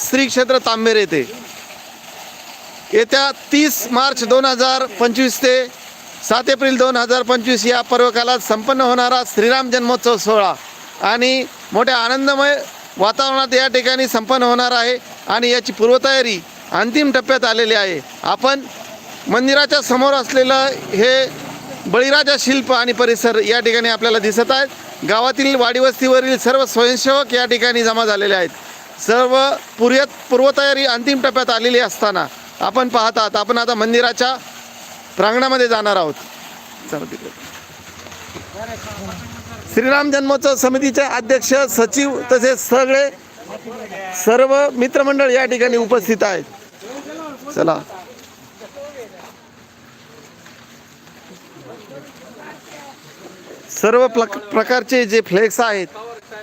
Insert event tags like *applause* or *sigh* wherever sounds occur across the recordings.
श्री क्षेत्र तांबेर येथे. येत्या तीस मार्च दोन हजार पंचवीस ते सात एप्रिल दोन हजार पंचवीस या पर्वकालात संपन्न होणारा श्रीराम जन्मोत्सव सोहळा आणि मोठ्या आनंदमय वातावरणात या ठिकाणी संपन्न होणार आहे आणि याची पूर्वतयारी अंतिम टप्प्यात आलेली आहे. आपण मंदिराच्या समोर असलेलं हे बळीराजा शिल्प आणि परिसर या ठिकाणी आपल्याला दिसत आहेत. गावातील वाडीवस्तीवरील सर्व स्वयंसेवक या ठिकाणी जमा झालेले आहेत. सर्व पुर्यत पूर्वतयारी अंतिम टप्प्यात आलेली असताना आपण पाहतात आपण आता मंदिराच्या प्रांगणामध्ये जाणार आहोत. चला श्रीराम जन्मोत्सव समितीचे अध्यक्ष सचिव तसेच सगळे सर्व मित्रमंडळ या ठिकाणी उपस्थित आहेत. चला. सर्व प्रकारचे जे फ्लेक्स आहेत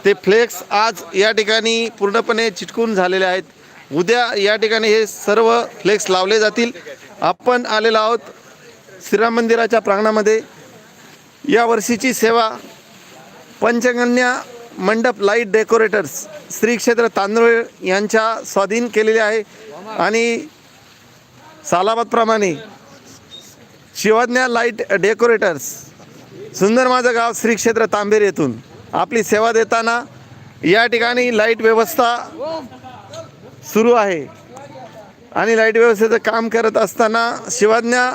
ते फ्लेक्स आज या ठिकाणी पूर्णपणे चिटकून झालेले आहेत. उद्या या ठिकाणी हे सर्व फ्लेक्स लावले जातील. आपण आलेलो आहोत श्रीराम मंदिराच्या प्रांगणामध्ये. या वर्षीची सेवा पंचगन्या मंडप लाइट डेकोरेटर्स श्री क्षेत्र तांदूळ यांच्या स्वाधीन केलेले आहे. आणि सालाबादप्रमाणे शिवज्ञा लाइट डेकोरेटर्स सुंदर माझं गाव श्री क्षेत्र तांबेर येथून. आपली सेवा देताना या ठिकाणी लाइट व्यवस्था सुरू आहे. आणि लाइट व्यवस्थेचं काम करत असताना शिवाज्ञा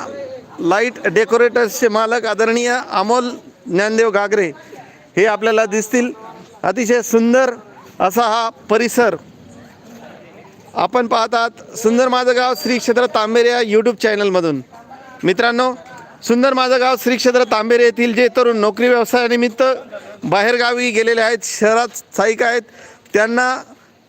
लाइट डेकोरेटर्सचे मालक आदरणीय अमोल ज्ञानदेव गागरे हे आपल्याला दिसतील. अतिशय सुंदर असा हा परिसर. आपण पाहतात सुंदर माझं गाव श्री क्षेत्र तांबेर या यूट्यूब चॅनलमधून मित्रांनो सुंदर माझं गाव श्री क्षेत्र तांबेर येथील जे तरुण नोकरी व्यवसायानिमित्त बाहेरगावी गेलेले आहेत शहरात स्थायिक आहेत त्यांना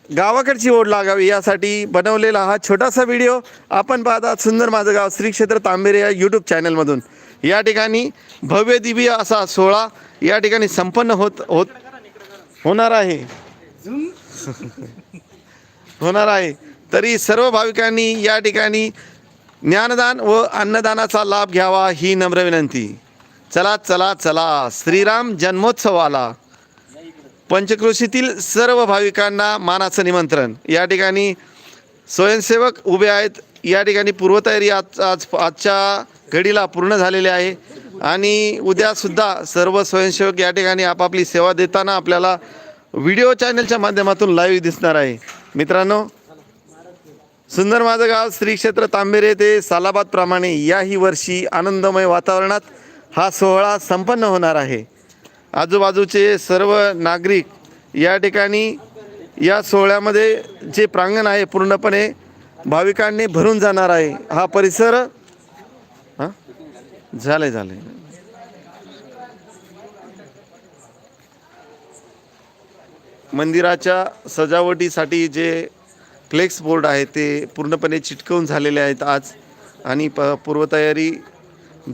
गावाकडची ओढ लागावी यासाठी बनवलेला हा छोटासा व्हिडिओ आपण पाहतात सुंदर माझं गाव श्री क्षेत्र तांबेर या यूट्यूब चॅनलमधून या ठिकाणी भव्य दिव्य असा सोहळा या ठिकाणी संपन्न होत होत होणार आहे. *laughs* होणार आहे. तरी सर्व भाविकांनी या ठिकाणी ज्ञानदान व अन्नदानाचा लाभ घ्यावा ही नम्र विनंती. चला चला चला. श्रीराम जन्मोत्सवाला. पंचक्रोशीतील सर्व भाविकांना मानाचं निमंत्रण. या ठिकाणी स्वयंसेवक उभे आहेत. या ठिकाणी पूर्वतयारी आज आज आजच्या घडीला पूर्ण झालेली आहे. आणि उद्यासुद्धा सर्व स्वयंसेवक या ठिकाणी आपापली सेवा देताना आपल्याला व्हिडिओ चॅनलच्या माध्यमातून लाईव्ह दिसणार आहे. मित्रांनो सुंदर माझं गाव श्री क्षेत्र तांबेरे ते सालाबादप्रमाणे याही वर्षी आनंदमय वातावरणात हा सोहळा संपन्न होणार आहे. आजूबाजूचे सर्व नागरिक या ठिकाणी या सोहळ्यामध्ये जे प्रांगण आहे पूर्णपणे भाविकांनी भरून जाणार आहे. हा परिसर हां? झाले झाले मंदिराच्या सजावटीसाठी जे फ्लेक्स बोर्ड आहे ते पूर्णपणे चिटकवून झालेले आहेत आज. आणि प पूर्वतयारी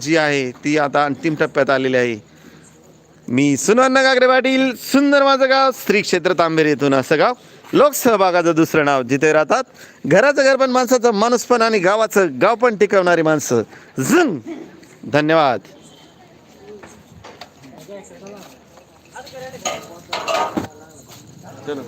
जी आहे ती आता अंतिम टप्प्यात आलेली आहे. मी सुनवण्ण गागरे पाटील सुंदर माझं गाव श्री क्षेत्र तांबेर येथून असं गाव. लोकसहभागाचं दुसरं नाव जिथे राहतात घराचं घर पण माणसाचं माणूस पण आणि गावाचं गाव पण टिकवणारी माणसं. झुंग! धन्यवाद. चलो.